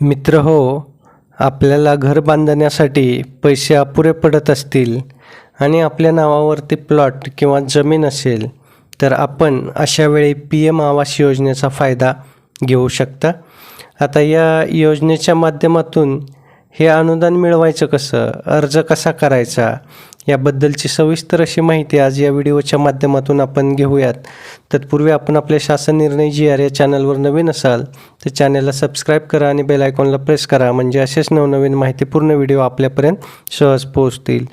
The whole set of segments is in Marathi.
मित्र हो आपल्याला घर बांधण्यासाठी पैसे अपुरे पडत असतील आणि आपल्या नावावरती प्लॉट किंवा जमीन असेल तर आपण अशा वेळी पी एम आवास योजनेचा फायदा घेऊ शकता. आता या योजनेच्या माध्यमातून हे अनुदान मिळवायचं कसं? अर्ज कसा करायचा? याबद्दलची सविस्तर अशी माहिती आज या व्हिडिओच्या माध्यमातून आपण घेऊयात. तत्पूर्वी आपण आपल्या शासन निर्णय जी आर या चॅनलवर नवीन असाल तर चॅनलला सबस्क्राईब करा आणि बेल आयकॉनला प्रेस करा म्हणजे असेच नवनवीन माहितीपूर्ण व्हिडिओ आपल्यापर्यंत सहज पोहोचतील.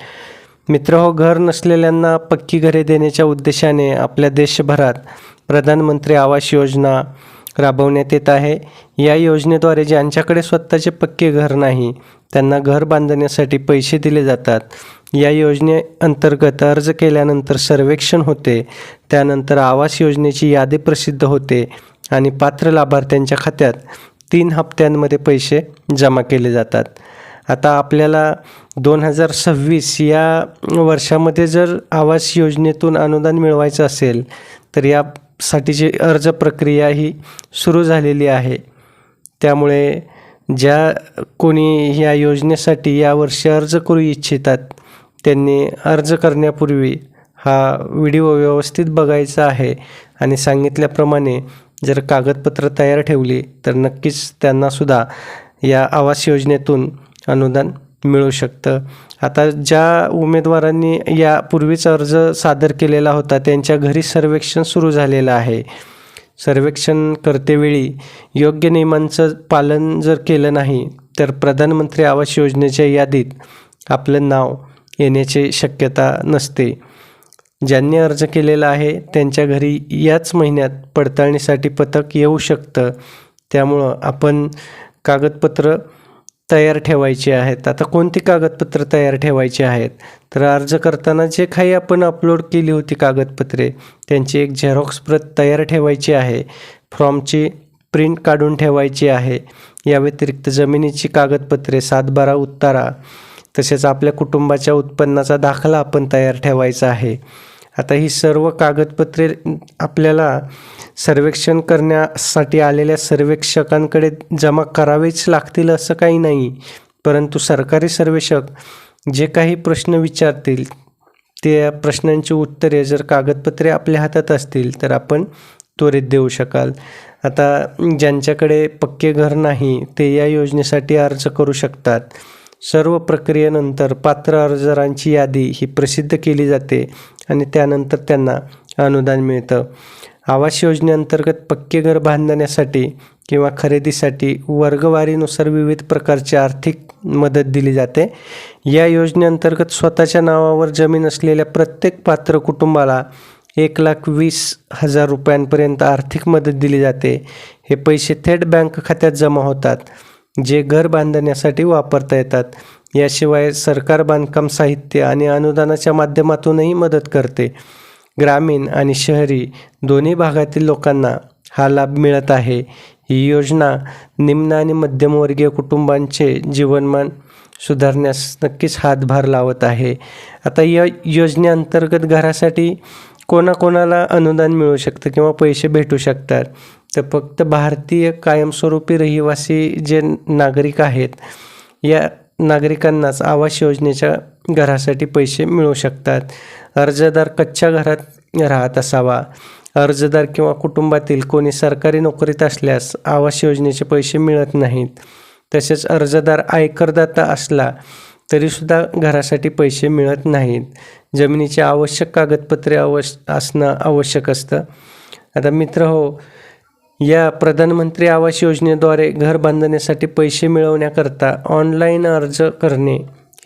मित्र हो घर नसलेल्यांना पक्की घरे देण्याच्या उद्देशाने आपल्या देशभरात प्रधानमंत्री आवास योजना राबवण्यात येत आहे. या योजनेद्वारे ज्यांच्याकडे स्वतःचे पक्के घर नाही त्यांना घर बांधण्यासाठी पैसे दिले जातात. या योजनेअंतर्गत अर्ज केल्यानंतर सर्वेक्षण होते. त्यानंतर आवास योजनेची यादी प्रसिद्ध होते आणि पात्र लाभार्थ्यांच्या खात्यात तीन हप्त्यांमध्ये पैसे जमा केले जातात. आता आपल्याला दोन हजार सव्वीस या वर्षामध्ये जर आवास योजनेतून अनुदान मिळवायचं असेल तर या साठीची अर्ज प्रक्रिया ही सुरू झालेली आहे. त्यामुळे ज्या कोणी या योजनेसाठी यावर्षी अर्ज करू इच्छितात त्यांनी अर्ज करण्यापूर्वी हा व्हिडिओ व्यवस्थित बघायचा आहे आणि सांगितल्याप्रमाणे जर कागदपत्र तयार ठेवली तर नक्कीच त्यांनासुद्धा या आवास योजनेतून अनुदान मिळू शकतं. आता ज्या उमेदवारांनी यापूर्वीच अर्ज सादर केलेला होता त्यांच्या घरी सर्वेक्षण सुरू झालेलं आहे. सर्वेक्षण करतेवेळी योग्य नियमांचं पालन जर केलं नाही तर प्रधानमंत्री आवास योजनेच्या यादीत आपलं नाव येण्याची शक्यता नसते. ज्यांनी अर्ज केलेला आहे त्यांच्या घरी याच महिन्यात पडताळणीसाठी पथक येऊ शकतं. त्यामुळं आपण कागदपत्र तयार ठेवायची आहेत. आता कोणती कागदपत्र तयार ठेवायची आहेत? तर अर्ज करताना जे काही आपण अपलोड केली होती कागदपत्रे त्यांची एक झेरॉक्स प्रत तयार ठेवायची आहे. फॉर्मची प्रिंट काढून ठेवायची आहे. या व्यतिरिक्त जमिनीची कागदपत्रे सातबारा उत्तारा तसेच आपल्या कुटुंबाच्या उत्पन्नाचा दाखला आपण तयार ठेवायचा आहे. आता ही सर्व कागदपत्रे आपल्याला सर्वेक्षण करण्यासाठी आलेल्या सर्वेक्षकांकडे जमा करावेच लागतील असं काही नाही. परंतु सरकारी सर्वेक्षक जे काही प्रश्न विचारतील त्या प्रश्नांची उत्तरे जर कागदपत्रे आपल्या हातात असतील तर आपण त्वरित देऊ शकाल. आता ज्यांच्याकडे पक्के घर नाही ते या योजनेसाठी अर्ज करू शकतात. सर्व प्रक्रियेनंतर पात्र अर्जदारांची यादी ही प्रसिद्ध केली जाते आणि त्यानंतर त्यांना अनुदान मिळतं. आवास योजनेअंतर्गत पक्के घर बांधण्यासाठी किंवा खरेदीसाठी वर्गवारीनुसार विविध प्रकारची आर्थिक मदत दिली जाते. या योजनेअंतर्गत स्वतःच्या नावावर जमीन असलेल्या प्रत्येक पात्र कुटुंबाला एक लाख वीस हजार रुपयांपर्यंत आर्थिक मदत दिली जाते. हे पैसे थेट बँक खात्यात जमा होतात. जे घर बांधण्यासाठी वापरता येतात. याशिवाय सरकार बांधकाम साहित्य आणि अनुदानाच्या माध्यमातूनही मदत करते. ग्रामीण आणि शहरी दोन्ही भागातील लोकांना हा लाभ मिळत आहे. ही योजना निम्न आणि मध्यमवर्गीय कुटुंबांचे जीवनमान सुधारण्यास नक्कीच हातभार लावत आहे. आता या योजनेअंतर्गत घरासाठी कोणाकोणाला अनुदान मिळू शकतं किंवा पैसे भेटू शकतात? तर फक्त भारतीय कायमस्वरूपी रहिवासी जे नागरिक आहेत या नागरिकांनाच आवास योजनेच्या घरासाठी पैसे मिळू शकतात. अर्जदार कच्च्या घरात राहत असावा. अर्जदार किंवा कुटुंबातील कोणी सरकारी नोकरीत असल्यास आवास योजनेचे पैसे मिळत नाहीत. तसेच अर्जदार आयकरदाता असला तरीसुद्धा घरासाठी पैसे मिळत नाहीत. जमिनीची आवश्यक कागदपत्रे अवश्य असणं आवश्यक असतं. आता मित्र हो या प्रधानमंत्री आवास योजनेद्वारे घर बांधण्यासाठी पैसे मिळवण्याकरता ऑनलाईन अर्ज करणे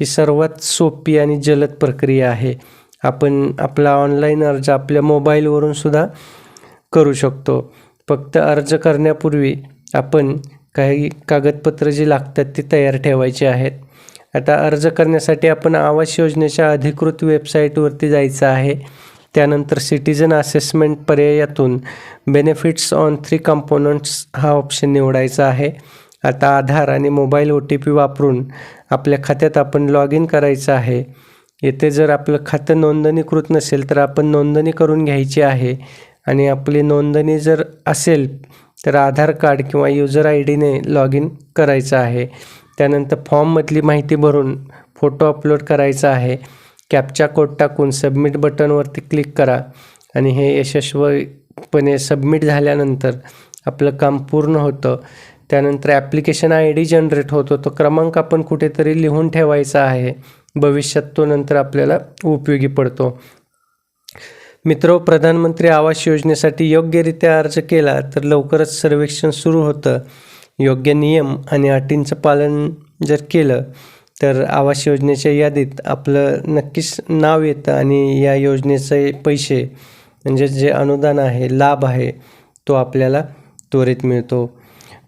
ही सर्वात सोपी आणि जलद प्रक्रिया आहे. आपण आपला ऑनलाईन अर्ज आपल्या मोबाईलवरून सुद्धा करू शकतो. फक्त अर्ज करण्यापूर्वी आपण काही कागदपत्र जी लागतात ती तयार ठेवायची आहेत. आता अर्ज करण्यासाठी आपण आवास योजनेच्या अधिकृत वेबसाईटवरती जायचं आहे. त्यानंतर सिटीजन असेसमेंट पर्यायातून बेनिफिट्स ऑन थ्री कंपोनंट्स हा ऑप्शन निवडायचा आहे. आता आधार आणि मोबाईल ओ टी पी वापरून आपल्या खात्यात आपण लॉग इन करायचं आहे. येथे जर आपलं खातं नोंदणीकृत नसेल तर आपण नोंदणी करून घ्यायची आहे. आणि आपली नोंदणी जर असेल तर आधार कार्ड किंवा युजर आय डीने लॉग इन करायचं आहे. त्यानंतर फॉर्ममधली माहिती भरून फोटो अपलोड करायचा आहे. कॅपचा कोड टाकून सबमिट बटनवरती क्लिक करा आणि हे यशस्वीपणे सबमिट झाल्यानंतर आपलं काम पूर्ण होतं. त्यानंतर ॲप्लिकेशन आय डी जनरेट होतो. तो क्रमांक आपण कुठेतरी लिहून ठेवायचा आहे. भविष्यात तो नंतर आपल्याला उपयोगी पडतो. मित्र प्रधानमंत्री आवास योजनेसाठी योग्यरित्या अर्ज केला तर लवकरच सर्वेक्षण सुरू होतं. योग्य नियम आणि अटींचं पालन जर केलं तर आवास योजनेच्या यादीत आपलं नक्कीच नाव येतं आणि या योजनेचे पैसे म्हणजे जे अनुदान आहे लाभ आहे तो आपल्याला त्वरित मिळतो.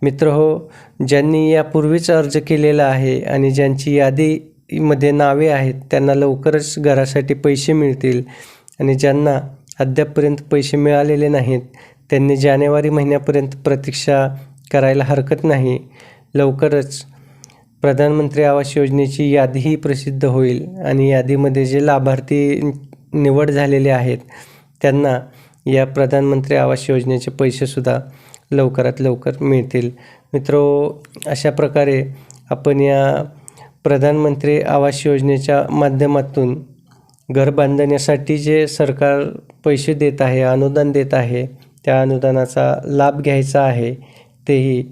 मित्र हो ज्यांनी यापूर्वीच अर्ज केलेला आहे आणि ज्यांची यादीमध्ये नावे आहेत त्यांना लवकरच घरासाठी पैसे मिळतील आणि ज्यांना अद्यापपर्यंत पैसे मिळालेले नाहीत त्यांनी जानेवारी महिन्यापर्यंत प्रतीक्षा करायला हरकत नाही. लवकरच प्रधानमंत्री आवास योजनेची यादीही प्रसिद्ध होईल आणि यादीमध्ये जे लाभार्थी निवड झालेले आहेत त्यांना या प्रधानमंत्री आवास योजनेचे पैसेसुद्धा लवकरात लवकर मिळतील. मित्रो अशा प्रकारे आपण या प्रधानमंत्री आवास योजनेच्या माध्यमातून घर बांधण्यासाठी जे सरकार पैसे देत आहे अनुदान देत आहे त्या अनुदानाचा लाभ घ्यायचा आहे तेही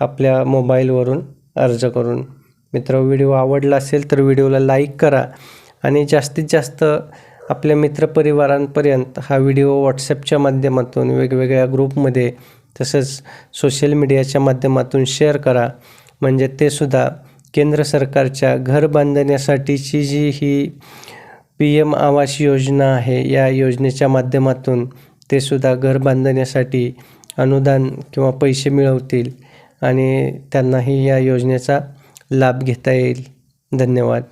आपल्या मोबाईलवरून अर्ज करून मित्र व्हिडिओ आवडला असेल तर व्हिडिओला लाईक करा आणि जास्तीत जास्त आपल्या मित्रपरिवारांपर्यंत हा व्हिडिओ व्हॉट्सॲपच्या माध्यमातून वेगवेगळ्या ग्रुपमध्ये तसंच सोशल मीडियाच्या माध्यमातून शेअर करा. म्हणजे ते सुद्धा केंद्र सरकारच्या घर बांधण्यासाठीची जी ही पी एम आवास योजना आहे या योजनेच्या माध्यमातून ते सुद्धा घर बांधण्यासाठी अनुदान किंवा पैसे मिळवतील आणि त्यांनाही या योजनेचा लाभ घेता येईल धन्यवाद